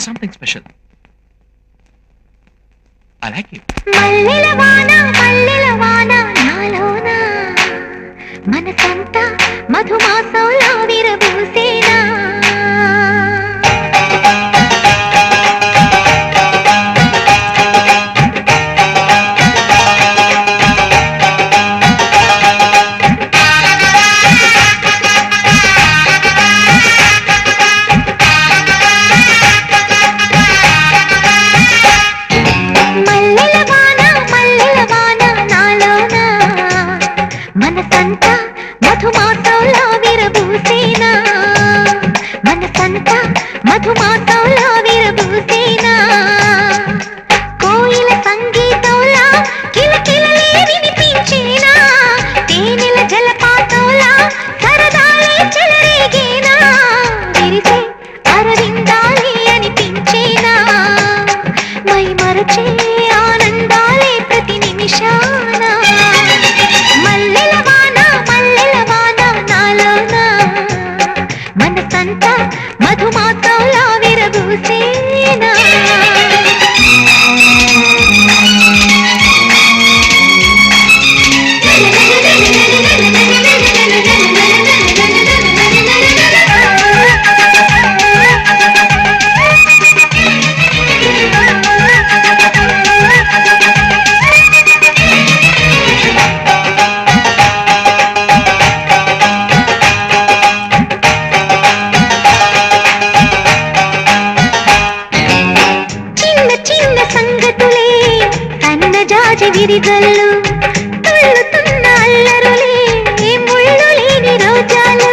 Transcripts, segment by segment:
you're something special. I like you. మనసంతా మధుమాసంలో విరబూసేనా? మనసంతా మధుమాసంలో చూసేనా విరిగల్లు తుళ్ళుతున్న అల్లరులే ముళ్ళు లేని రోజాలు.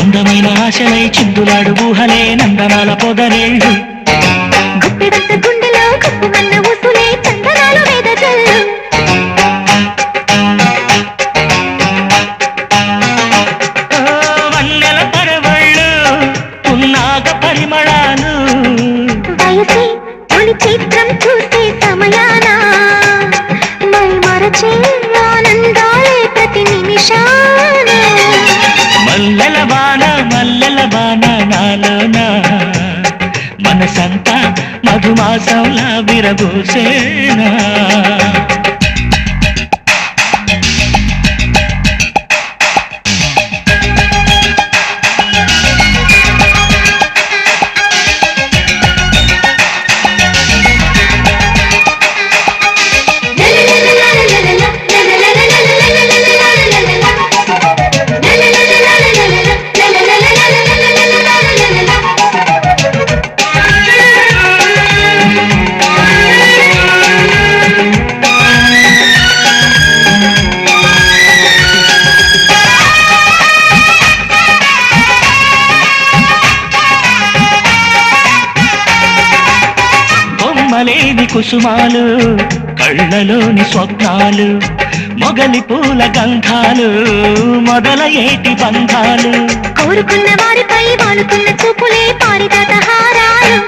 అందమైన ఆశలై చిందులాడు ఊహలే నందనాల పొదరేళ్ళు గుప్పెడంత గుండెలో గుప్పుమన్న ఊసులే చందనాలు వెదజల్లు వన్నెల పరవళ్ళు పరిమళాలు. వయసే తొలి చిత్రం చూసే సమయాన? మై ఆనందాలే ప్రతి నిమిషాన. మల్లెల వాన మల్లెల వాన నాలోన. మనసంతా మధుమాసంలా విరబూసేనా. బొమ్మలేని కుసుమాలు? కళ్ళలోని స్వప్నాలు మొగలి పూల గంధాలు మొదల ఏటి బంధాలు? కోరుకున్న వారిపై వాలుకున్న చూపులే పారిజాత హారాలు.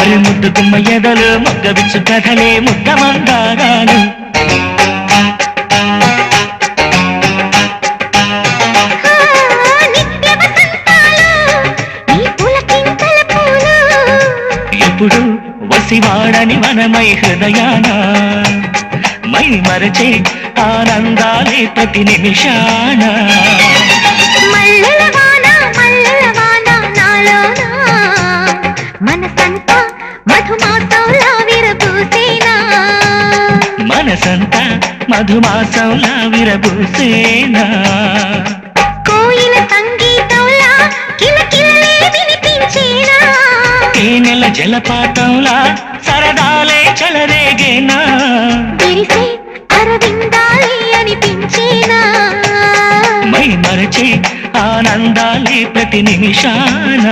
అరి ముద్దు గుమ్మ ఎదలు మొగ్గ విచ్చు కథలే ముద్ద మందారాలు. వసివాడని మనమై హృదయాన మై మరచే ఆనందాలే ప్రతి నిమిషాన. మనసంతా మధుమాసంలా విరబూసేనా. జలపాతంలా సరదాలే చలరేగేనా? విరిసే అరవిందాలే అనిపించేనా? మై మరచే ఆనందాలే ప్రతి నిమిషాన?